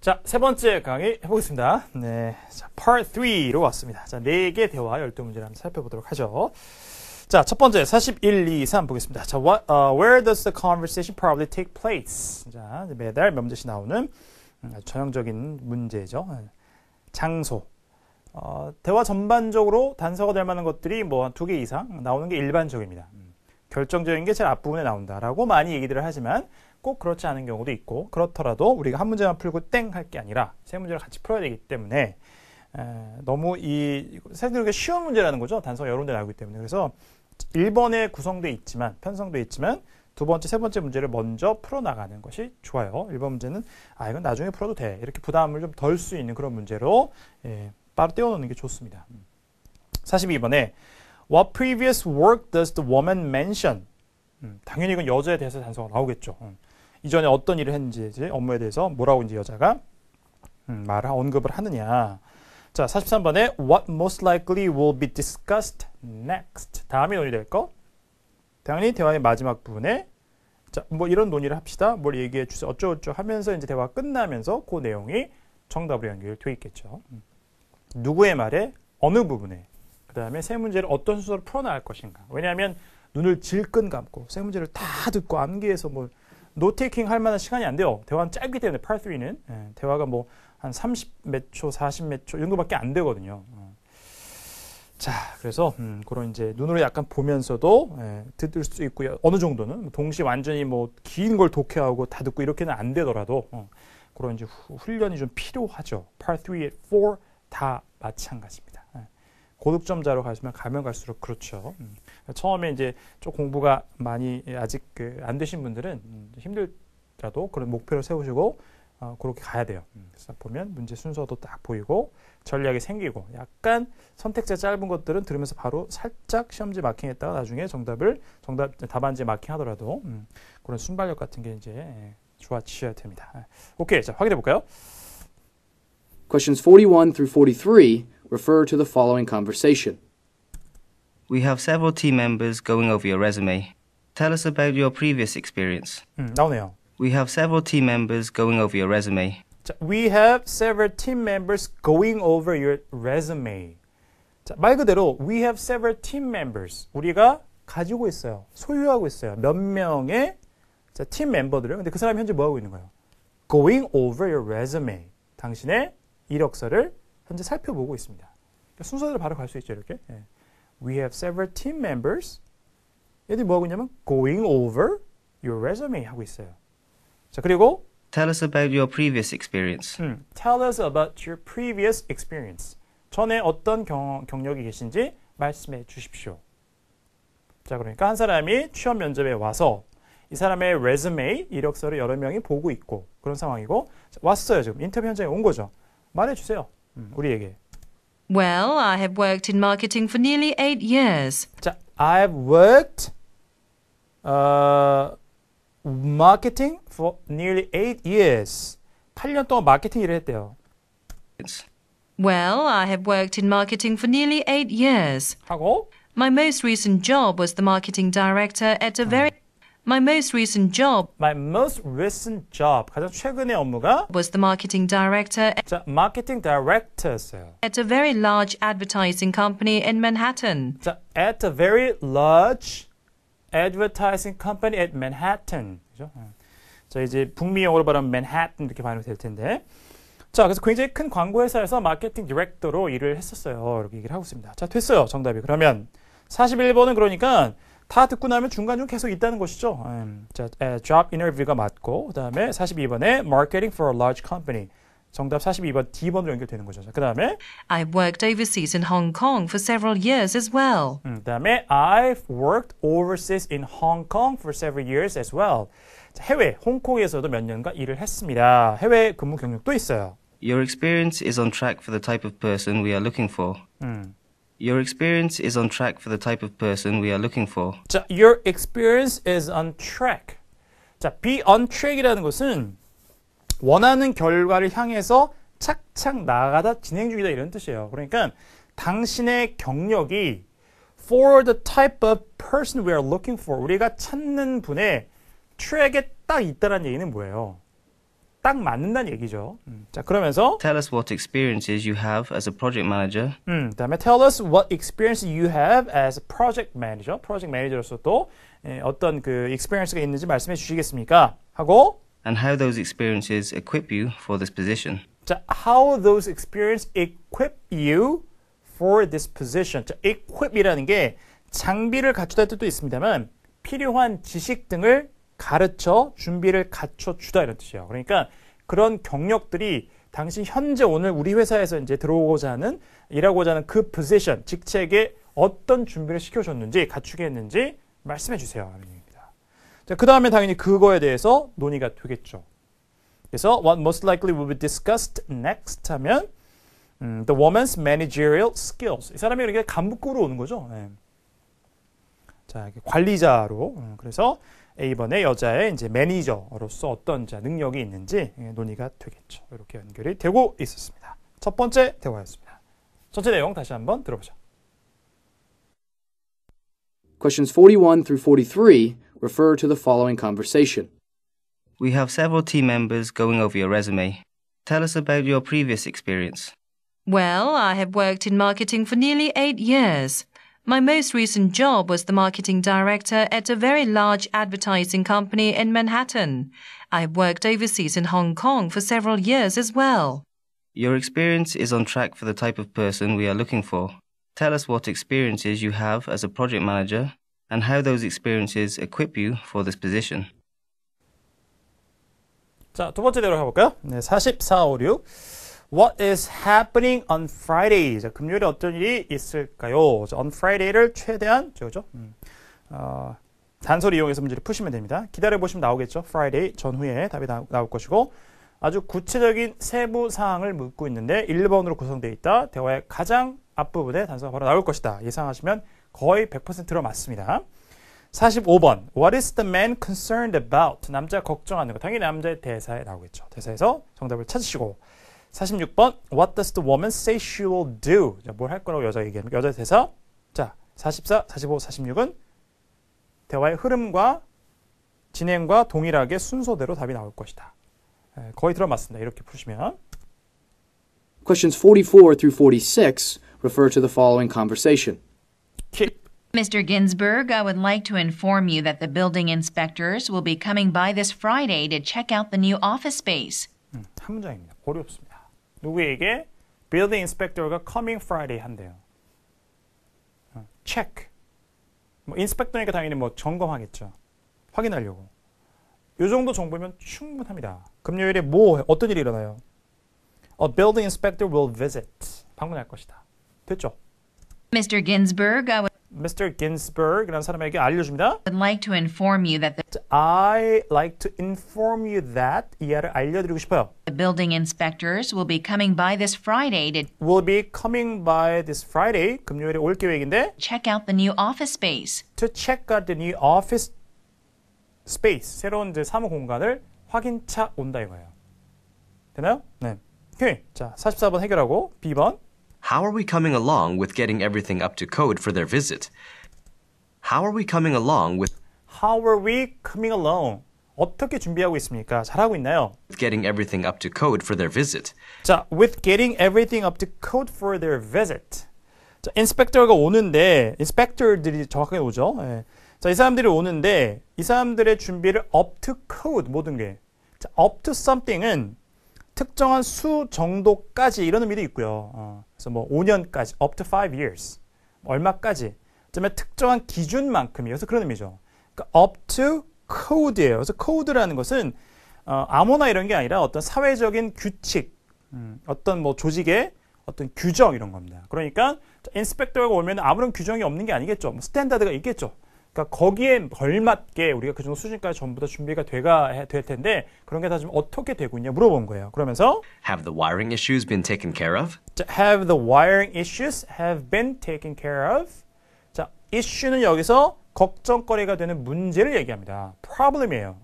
자, 세 번째 강의 해보겠습니다. 네. 자, part 3로 왔습니다. 자, 4개 대화 12문제를 한번 살펴보도록 하죠. 자, 첫 번째, 41, 2, 3 보겠습니다. 자, what, uh, where does the conversation probably take place? 자, 매달 몇 문제씩 나오는 음, 전형적인 문제죠. 장소. 어, 대화 전반적으로 단서가 될 만한 것들이 뭐 한 두 개 이상 나오는 게 일반적입니다. 음, 결정적인 게 제일 앞부분에 나온다라고 많이 얘기들을 하지만 꼭 그렇지 않은 경우도 있고 그렇더라도 우리가 한 문제만 풀고 땡 할 게 아니라 세 문제를 같이 풀어야 되기 때문에 에, 너무 이 사실 이게 쉬운 문제라는 거죠. 단서가 여러 군데 나오기 때문에 그래서 1번에 구성돼 있지만 편성돼 있지만 두 번째, 세 번째 문제를 먼저 풀어나가는 것이 좋아요. 1번 문제는 아 이건 나중에 풀어도 돼. 이렇게 부담을 좀 덜 수 있는 그런 문제로 예, 바로 떼어놓는 게 좋습니다. 42번에 What previous work does the woman mention? 음, 당연히 이건 여자에 대해서 단서가 나오겠죠. 음, 이전에 어떤 일을 했는지 업무에 대해서 뭐라고 이제 여자가 음, 말을 언급을 하느냐. 자, 43번에 What most likely will be discussed next? 다음에 논의될 거. 당연히 대화의 마지막 부분에 자, 뭐 이런 논의를 합시다. 뭘 얘기해 주세요. 어쩌고저쩌고 하면서 이제 대화가 끝나면서 그 내용이 정답으로 연결돼 있겠죠. 음. 누구의 말에 어느 부분에 그 다음에 세 문제를 어떤 순서로 풀어 나갈 것인가. 왜냐하면 눈을 질끈 감고 세 문제를 다 듣고 암기해서 뭐 노테이킹 할 만한 시간이 안 돼요. 대화는 짧기 때문에 part 3는 예, 대화가 뭐 한 30몇 초, 40몇 초 이 정도밖에 안 되거든요. 어. 자, 그래서 음, 그런 이제 눈으로 약간 보면서도 예, 듣을 수 있고요. 어느 정도는 뭐 동시에 완전히 뭐 긴 걸 독해하고 다 듣고 이렇게는 안 되더라도 어, 그런 이제 후, 훈련이 좀 필요하죠. Part 3, 4다 마찬가지입니다. 예. 고득점자로 가시면 가면 갈수록 그렇죠. 음. 처음에 이제 좀 공부가 많이 아직 그 안 되신 분들은 음, 힘들더라도 그런 목표를 세우시고 어, 그렇게 가야 돼요. 음, 그래서 보면 문제 순서도 딱 보이고 전략이 생기고 약간 선택자 짧은 것들은 들으면서 바로 살짝 시험지 마킹했다가 나중에 정답을 정답 답안지 마킹하더라도 음, 그런 순발력 같은 게 이제 예, 좋아지셔야 됩니다. 오케이, 자 확인해 볼까요? Questions 41 through 43 refer to the following conversation. We have several team members going over your resume. Tell us about your previous experience. 음, 나오네요. We have several team members going over your resume. 자, we have several team members going over your resume. 자, 말 그대로 we have several team members. 우리가 가지고 있어요. 소유하고 있어요. 몇 명의 자, 팀 멤버들을. 근데 그 사람이 현재 뭐 하고 있는 거예요? Going over your resume. 당신의 이력서를 현재 살펴보고 있습니다. 그러니까 순서대로 바로 갈 수 있죠, 이렇게. 예. We have several team members. 얘들이 뭐 하고 있냐면 going over your resume 하고 있어요. 자, 그리고 Tell us about your previous experience. 음, tell us about your previous experience. 전에 어떤 경, 경력이 계신지 말씀해 주십시오. 자, 그러니까 한 사람이 취업 면접에 와서 이 사람의 레즈메, 이력서를 여러 명이 보고 있고 그런 상황이고 자, 왔어요, 지금. 인터뷰 현장에 온 거죠. 말해 주세요. 음, 우리에게. Well, I have worked in marketing for nearly eight years. 자, I've worked uh, marketing for nearly eight years. 8년 동안 마케팅 일을 했대요. Well, I have worked in marketing for nearly eight years. 하고 My most recent job was the marketing director at a very my most recent job my most recent job 가장 최근의 업무가 was the marketing director 자, 마케팅 다이렉터였어요. at a very large advertising company in Manhattan. 자, at a very large advertising company at Manhattan. 그죠? 예. 자, 이제 북미 영어로 발음하면 Manhattan 이렇게 발음이 될 텐데. 자, 그래서 굉장히 큰 광고 회사에서 마케팅 디렉터로 일을 했었어요. 이렇게 얘기를 하고 있습니다. 자, 됐어요. 정답이. 그러면 41번은 그러니까 다 듣고 나면 중간중 계속 있다는 것이죠. 음, 자, 에, job interview가 맞고 그다음에 42번에 marketing for a large company. 정답 42번 D번으로 연결되는 거죠. 그 다음에 I've worked overseas in Hong Kong for several years as well. 음, 그다음에 I've worked overseas in Hong Kong for several years as well. 자, 해외 홍콩에서도 몇 년간 일을 했습니다. 해외 근무 경력도 있어요. Your experience is on track for the type of person we are looking for. 음. Your experience is on track for the type of person we are looking for. 자, your experience is on track. 자, be on track이라는 것은 원하는 결과를 향해서 착착 나아가다 진행 중이다 이런 뜻이에요. 그러니까 당신의 경력이 for the type of person we are looking for 우리가 찾는 분의 트랙에 딱 있다는 얘기는 뭐예요? 딱 맞는다는 얘기죠. 음, 자, 그러면서 Tell us what experiences you have as a project manager 음, 그다음에 tell us what experience you have as a project manager. 프로젝트 매니저로서 또 예, 어떤 그 experience가 있는지 말씀해 주시겠습니까? 하고 and how those experiences equip you for this position. 자, how those experience equip you for this position. 자, equip이라는 게 장비를 갖추다 뜻도 있습니다만 필요한 지식 등을 가르쳐 준비를 갖춰 주다 이런 뜻이에요. 그러니까 그런 경력들이 당신 현재 오늘 우리 회사에서 이제 들어오고자 하는 일하고자 하는 그 position 직책에 어떤 준비를 시켜줬는지 갖추게 했는지 말씀해 주세요. 그 다음에 당연히 그거에 대해서 논의가 되겠죠. 그래서 what most likely will be discussed next 하면 음, the woman's managerial skills. 이 사람이 이렇게 간부급으로 오는 거죠. 네. 자, 관리자로. 음, 그래서 A번의 여자의 이제 매니저로서 어떤 자 능력이 있는지 예, 논의가 되겠죠. 이렇게 연결이 되고 있었습니다. 첫 번째 대화였습니다. 전체 내용 다시 한번 들어보죠. Questions 41 through 43 refer to the following conversation. We have several team members going over your resume. Tell us about your previous experience. Well, I have worked in marketing for nearly eight years. My most recent job was the marketing director at a very large advertising company in Manhattan. I have worked overseas in Hong Kong for several years as well. Your experience is on track for the type of person we are looking for. Tell us what experiences you have as a project manager and how those experiences equip you for this position. 자, 두 번째 대로 가볼까요? 네, 44, 5, 6. What is happening on Friday? 자, 금요일에 어떤 일이 있을까요? 자, on Friday를 최대한, 저거죠? 음, 어, 단서를 이용해서 문제를 푸시면 됩니다. 기다려 보시면 나오겠죠? Friday 전후에 답이 나, 나올 것이고, 아주 구체적인 세부 사항을 묻고 있는데 1번으로 구성되어 있다. 대화의 가장 앞부분에 단서가 바로 나올 것이다. 예상하시면 거의 100%로 맞습니다. 45번. What is the man concerned about? 남자 걱정하는 거. 당연히 남자의 대사에 나오겠죠. 대사에서 정답을 찾으시고. 46번. What does the woman say she will do? 뭘 할 거라고 여자 얘기하는 여자 대사. 자, 44, 45, 46은 대화의 흐름과 진행과 동일하게 순서대로 답이 나올 것이다. 에, 거의 들어맞습니다. 이렇게 푸시면. Questions 44 through 46 refer to the following conversation. 킵. Mr. Ginsburg, I would like to inform you that the building inspectors will be coming by this Friday to check out the new office space. 음, 한 문장입니다. 어렵습니다. 누구에게 building inspector가 coming Friday 한대요. 어, check. 뭐 inspector니까 당연히 뭐 점검하겠죠. 확인하려고. 요 정도 정보면 충분합니다. 금요일에 뭐 어떤 일이 일어나요? A building inspector will visit. 방문할 것이다. 됐죠? Mr. Ginsburg, I Mr. Ginsburg이라는 사람에게 알려줍니다. like to inform you that the I like to inform you that 이하를 알려드리고 싶어요. building inspectors will be coming by this Friday to Will be coming by this Friday. 금요일에 올 계획인데 check out the new office space. to check out the new office space. 새로운 이제 사무 공간을 확인차 온다 이거예요. 되나요? 네. 오케이. 자, 44번 해결하고 B번. How are we coming along with getting everything up to code for their visit? How are we coming along with How are we coming along? 어떻게 준비하고 있습니까? 잘하고 있나요? getting everything up to code for their visit? 자, with getting everything up to code for their visit. 자, 인스펙터가 오는데, 인스펙터들이 정확하게 오죠. 예. 자, 이 사람들이 오는데, 이 사람들의 준비를 up to code, 모든 게. 자, up to something은 특정한 수 정도까지 이런 의미도 있고요. 어, 그래서 뭐 5년까지, up to 5 years. 얼마까지. 그다음에 특정한 기준만큼이에요. 그래서 그런 의미죠. 그러니까 up to code예요. 그래서 code라는 것은 어, 아무나 이런 게 아니라 어떤 사회적인 규칙, 음, 어떤 뭐 조직의 어떤 규정 이런 겁니다. 그러니까 인스펙터가 오면 아무런 규정이 없는 게 아니겠죠. 뭐 스탠다드가 있겠죠. 그러니까 거기에 걸맞게 우리가 그 정도 수준까지 전부 다 준비가 돼가 해- 될 텐데 그런 게 다 지금 어떻게 되고 있냐 물어본 거예요. 그러면서 Have the wiring issues been taken care of? 자, have the wiring issues have been taken care of? 자, issue는 여기서 걱정거리가 되는 문제를 얘기합니다. problem이에요.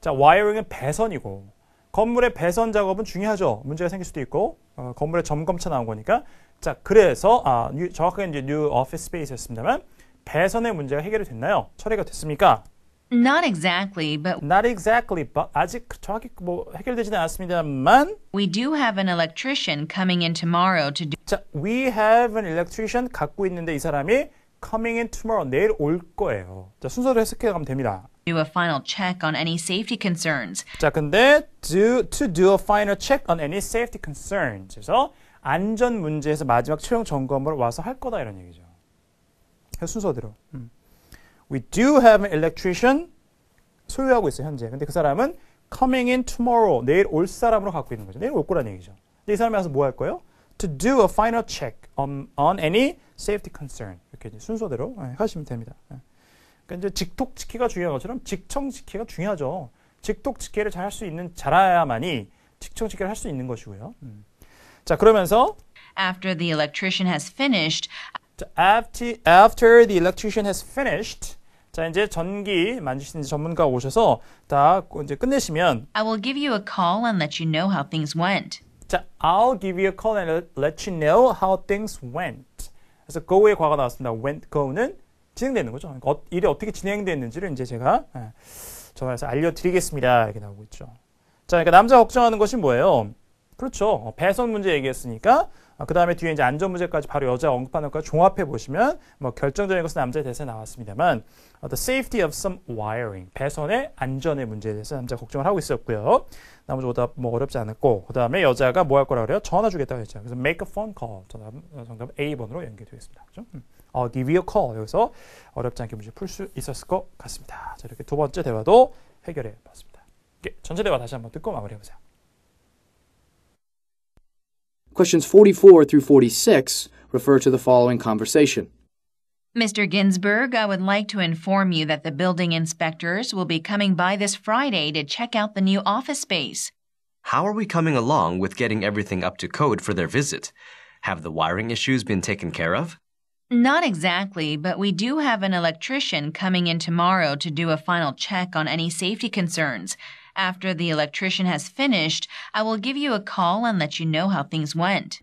자, wiring은 배선이고 건물의 배선 작업은 중요하죠. 문제가 생길 수도 있고 어, 건물의 점검차 나온 거니까 자, 그래서 아, 뉴- 정확하게 이제 new office space였습니다만 배선의 문제가 해결이 됐나요? 처리가 됐습니까? Not exactly, but Not exactly, but 아직 정확히 뭐 해결되지는 않았습니다만 we do have an electrician coming in tomorrow to do 자, we have an electrician 갖고 있는데 이 사람이 coming in tomorrow 내일 올 거예요. 자, 순서대로 해석해 가면 됩니다. do a final check on any safety concerns. 자, 근데 do, to do a final check on any safety concerns. 그래서 안전 문제에서 마지막 최종 점검을 와서 할 거다 이런 얘기죠. 순서대로. 음. We do have an electrician 소유하고 있어요 현재. 근데 그 사람은 coming in tomorrow 내일 올 사람으로 갖고 있는 거죠. 내일 올 거란 얘기죠. 근데 이 사람이 와서 뭐 할 거예요? To do a final check on, on any safety concern. 이렇게 순서대로 네, 하시면 됩니다. 네. 그러니까 이제 직톡 지키가 중요한 것처럼 직청 지키가 중요하죠. 직톡 지키를 잘 할 수 있는 잘해야만이 직청 지키를 할 수 있는 것이고요. 음. 자 그러면서 After the electrician has finished, 자, after, after the electrician has finished 자 이제 전기 만지시는 전문가 오셔서 다 이제 끝내시면 I will give you a call and let you know how things went. 자 I'll give you a call and let you know how things went. 그래서 go의 과가 나왔습니다. went go는 진행되는 거죠. 그러니까 어- 일이 어떻게 진행됐는지를 이제 제가 예, 전화해서 알려드리겠습니다. 이렇게 나오고 있죠. 자, 그러니까 남자 걱정하는 것이 뭐예요? 그렇죠. 어, 배선 문제 얘기했으니까 그 다음에 뒤에 이제 안전 문제까지 바로 여자 언급하는 것까지 종합해 보시면 뭐 결정적인 것은 남자의 대사에 나왔습니다만 어, the safety of some wiring 배선의 안전의 문제에 대해서 남자 걱정을 하고 있었고요. 나머지 오답 뭐 어렵지 않았고 그 다음에 여자가 뭐 할 거라 그래요? 전화 주겠다고 했죠. 그래서 make a phone call 정답 어, 정답 A번으로 연결되겠습니다. 그죠? 음. I'll give you a call 여기서 어렵지 않게 문제 풀 수 있었을 것 같습니다. 자 이렇게 두 번째 대화도 해결해 봤습니다. 이렇게 전체 대화 다시 한번 듣고 마무리해 보세요. Questions 44 through 46 refer to the following conversation. Mr. Ginsburg, I would like to inform you that the building inspectors will be coming by this Friday to check out the new office space. How are we coming along with getting everything up to code for their visit? Have the wiring issues been taken care of? Not exactly, but we do have an electrician coming in tomorrow to do a final check on any safety concerns. After the electrician has finished, I will give you a call and let you know how things went.